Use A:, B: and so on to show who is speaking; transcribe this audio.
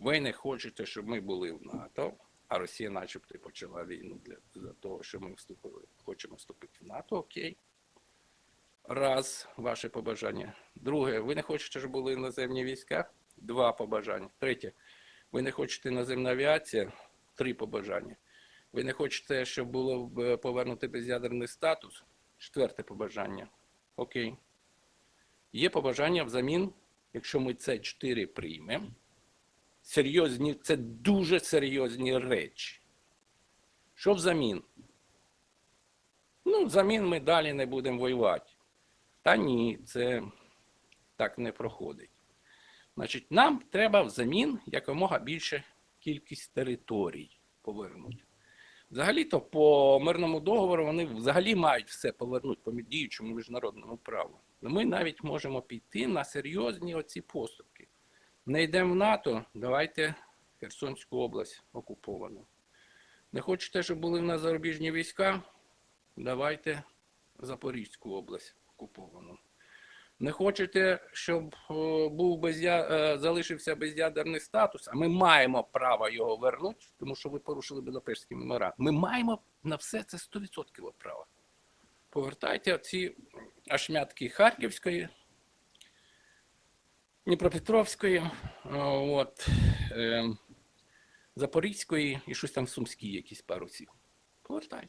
A: Ви не хочете, щоб ми були в НАТО, а Росія начебто почала війну для, для того, що ми вступили. Хочемо вступити в НАТО, окей. Раз, ваше побажання. Друге, ви не хочете, щоб були іноземні війська? Два побажання. Третє, ви не хочете наземна авіація? Три побажання. Ви не хочете, щоб було е, повернути без'ядерний статус? Четверте побажання. Окей. Є побажання взамін, якщо ми це чотири приймемо. Серйозні, це дуже серйозні речі. Що взамін? Ну, взамін ми далі не будемо воювати. Та ні, це так не проходить. Значить, нам треба взамін якомога більше кількість територій повернути. Взагалі-то по мирному договору вони взагалі мають все повернути по діючому міжнародному праву. Ми навіть можемо піти на серйозні оці поступки. Не йдемо в НАТО, давайте Херсонську область окуповану. Не хочете, щоб були в нас зарубіжні війська? Давайте Запорізьку область окуповану. Не хочете, щоб е, був безя... е, залишився безядерний статус, а ми маємо право його вернути, тому що ви порушили Будапештський меморандум. Ми маємо на все це 100% право. Повертайте ці ашмятки Харківської, Дніпропетровської, от, е, Запорізької і щось там Сумські, якісь пару сіл. Повертайте.